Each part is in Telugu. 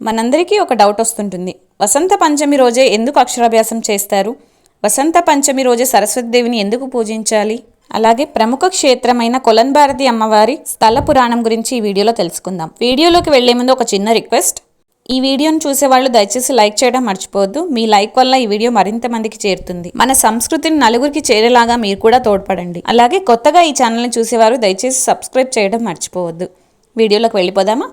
మనందరికీ ఒక డౌట్ వస్తుంటుంది. వసంత పంచమి రోజే ఎందుకు అక్షరాభ్యాసం చేస్తారు? వసంత పంచమి రోజే సరస్వతి దేవిని ఎందుకు పూజించాలి? అలాగే ప్రముఖ క్షేత్రమైన కొలన్ భారతి అమ్మవారి స్థల పురాణం గురించి ఈ వీడియోలో తెలుసుకుందాం. వీడియోలోకి వెళ్ళే ముందు ఒక చిన్న రిక్వెస్ట్. ఈ వీడియోను చూసే వాళ్ళు దయచేసి లైక్ చేయడం మర్చిపోవద్దు. మీ లైక్ వల్ల ఈ వీడియో మరింత మందికి చేరుతుంది. మన సంస్కృతిని నలుగురికి చేరేలాగా మీరు కూడా తోడ్పడండి. అలాగే కొత్తగా ఈ ఛానల్ని చూసేవారు దయచేసి సబ్స్క్రైబ్ చేయడం మర్చిపోవద్దు. వీడియోలోకి వెళ్ళిపోదామా?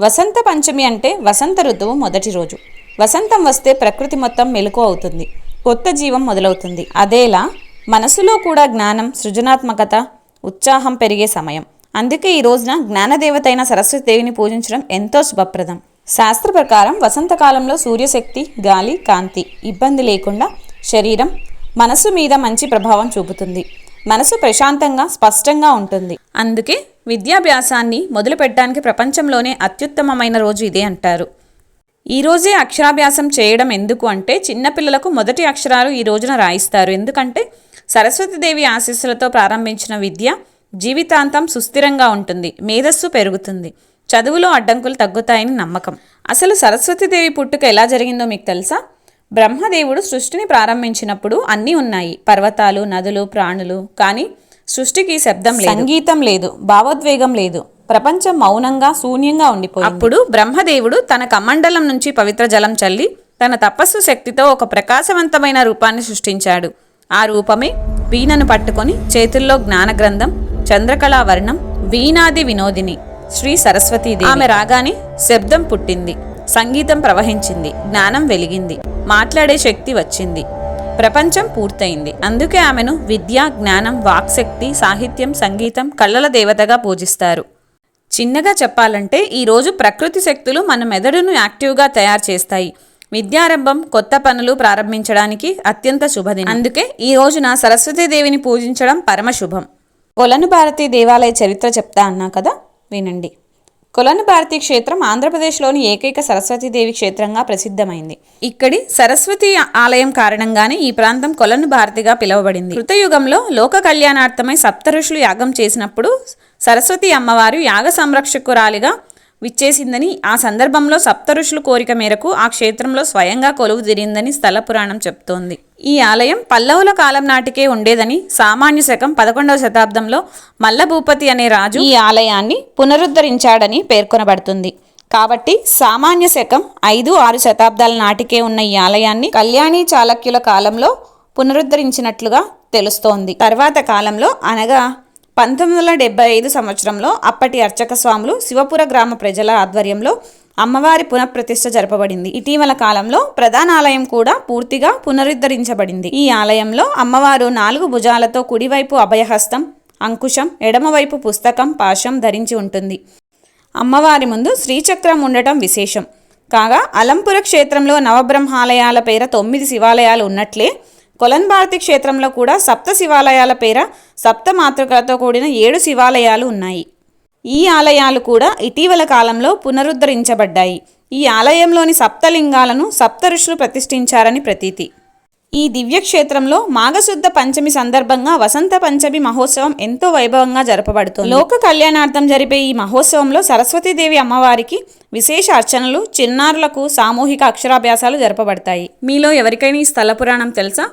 వసంత పంచమి అంటే వసంత ఋతువు మొదటి రోజు. వసంతం వస్తే ప్రకృతి మొత్తం మెలకు అవుతుంది. కొత్త జీవం మొదలవుతుంది. అదేలా మనసులో కూడా జ్ఞానం సృజనాత్మకత ఉత్సాహం పెరిగే సమయం. అందుకే ఈ రోజున జ్ఞానదేవతైన సరస్వతి దేవిని పూజించడం ఎంతో శుభప్రదం. శాస్త్ర ప్రకారం వసంతకాలంలో సూర్యశక్తి గాలి కాంతి ఇబ్బంది లేకుండా శరీరం మనసు మీద మంచి ప్రభావం చూపుతుంది. మనసు ప్రశాంతంగా స్పష్టంగా ఉంటుంది. అందుకే విద్యాభ్యాసాన్ని మొదలుపెట్టడానికి ప్రపంచంలోనే అత్యుత్తమమైన రోజు ఇదే అంటారు. ఈరోజే అక్షరాభ్యాసం చేయడం ఎందుకు అంటే చిన్నపిల్లలకు మొదటి అక్షరాలు ఈ రోజున రాయిస్తారు. ఎందుకంటే సరస్వతీదేవి ఆశీస్సులతో ప్రారంభించిన విద్య జీవితాంతం సుస్థిరంగా ఉంటుంది మేధస్సు పెరుగుతుంది చదువులో అడ్డంకులు తగ్గుతాయని నమ్మకం. అసలు సరస్వతీదేవి పుట్టుక ఎలా జరిగిందో మీకు తెలుసా? బ్రహ్మదేవుడు సృష్టిని ప్రారంభించినప్పుడు అన్నీ ఉన్నాయి. పర్వతాలు నదులు ప్రాణులు. కానీ సృష్టికి శబ్దం లేదు. సంగీతం లేదు భావోద్వేగం లేదు ప్రపంచం మౌనంగా శూన్యంగా ఉండిపోయింది. అప్పుడు బ్రహ్మదేవుడు తన కమండలం నుంచి పవిత్ర జలం చల్లి తన తపస్సు శక్తితో ఒక ప్రకాశవంతమైన రూపాన్ని సృష్టించాడు. ఆ రూపమే వీణను పట్టుకొని చేతుల్లో జ్ఞాన గ్రంథం చంద్రకళా వర్ణం వీణాది వినోదిని శ్రీ సరస్వతీదేవి. ఆమె రాగానే శబ్దం పుట్టింది సంగీతం ప్రవహించింది జ్ఞానం వెలిగింది మాట్లాడే శక్తి వచ్చింది. ప్రపంచం పూర్తయింది. అందుకే ఆమెను విద్య జ్ఞానం వాక్శక్తి సాహిత్యం సంగీతం కళ్ళల దేవతగా పూజిస్తారు. చిన్నగా చెప్పాలంటే ఈరోజు ప్రకృతి శక్తులు మన మెదడును యాక్టివ్గా తయారు చేస్తాయి. విద్యారంభం కొత్త పనులు ప్రారంభించడానికి అత్యంత శుభదినం. అందుకే ఈ రోజున సరస్వతీదేవిని పూజించడం పరమ శుభం. కొలను భారతి దేవాలయ చరిత్ర చెప్తా అన్నా కదా? వినండి. కొలను భారతి క్షేత్రం ఆంధ్రప్రదేశ్లోని ఏకైక సరస్వతీదేవి క్షేత్రంగా ప్రసిద్ధమైంది. ఇక్కడి సరస్వతి ఆలయం కారణంగానే ఈ ప్రాంతం కొలను భారతిగా పిలువబడింది. కృతయుగంలో లోక కళ్యాణార్థమై సప్త ఋషులు యాగం చేసినప్పుడు సరస్వతి అమ్మవారు యాగ సంరక్షకురాలిగా విచ్చేసిందని ఆ సందర్భంలో సప్తఋషుల కోరిక మేరకు ఆ క్షేత్రంలో స్వయంగా కొలువు తీరిందని స్థల పురాణం చెప్తోంది. ఈ ఆలయం పల్లవుల కాలం నాటికే ఉండేదని సామాన్య శకం పదకొండవ శతాబ్దంలో మల్లభూపతి అనే రాజు ఈ ఆలయాన్ని పునరుద్ధరించాడని పేర్కొనబడుతుంది. కాబట్టి సామాన్య శకం ఐదు ఆరు శతాబ్దాల నాటికే ఉన్న ఈ ఆలయాన్ని కళ్యాణి చాళక్యుల కాలంలో పునరుద్ధరించినట్లుగా తెలుస్తోంది. తర్వాత కాలంలో అనగా పంతొమ్మిది వందల డెబ్బై ఐదు సంవత్సరంలో అప్పటి అర్చక స్వాములు శివపుర గ్రామ ప్రజల ఆధ్వర్యంలో అమ్మవారి పునఃప్రతిష్ఠ జరపబడింది. ఇటీవల కాలంలో ప్రధాన ఆలయం కూడా పూర్తిగా పునరుద్ధరించబడింది. ఈ ఆలయంలో అమ్మవారు నాలుగు భుజాలతో కుడివైపు అభయహస్తం అంకుశం ఎడమవైపు పుస్తకం పాశం ధరించి ఉంటుంది. అమ్మవారి ముందు శ్రీచక్రం ఉండటం విశేషం. కాగా అలంపుర క్షేత్రంలో నవబ్రహ్మాలయాల పేర తొమ్మిది శివాలయాలు ఉన్నట్లే కొలన్ భారతి క్షేత్రంలో కూడా సప్త శివాలయాల పేర సప్త మాతృకలతో కూడిన ఏడు శివాలయాలు ఉన్నాయి. ఈ ఆలయాలు కూడా ఇటీవల కాలంలో పునరుద్ధరించబడ్డాయి. ఈ ఆలయంలోని సప్తలింగాలను సప్త ఋషులు ప్రతిష్ఠించారని ప్రతీతి. ఈ దివ్యక్షేత్రంలో మాఘశుద్ధ పంచమి సందర్భంగా వసంత పంచమి మహోత్సవం ఎంతో వైభవంగా జరపబడుతుంది. లోక కళ్యాణార్థం జరిపే ఈ మహోత్సవంలో సరస్వతీదేవి అమ్మవారికి విశేష అర్చనలు చిన్నారులకు సామూహిక అక్షరాభ్యాసాలు జరపబడతాయి. మీలో ఎవరికైనా ఈ స్థల పురాణం తెలుసా?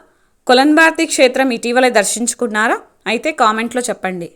కొలన్బార్తి క్షేత్రం ఇటీవల దర్శించుకున్నారా? అయితే కామెంట్లో చెప్పండి.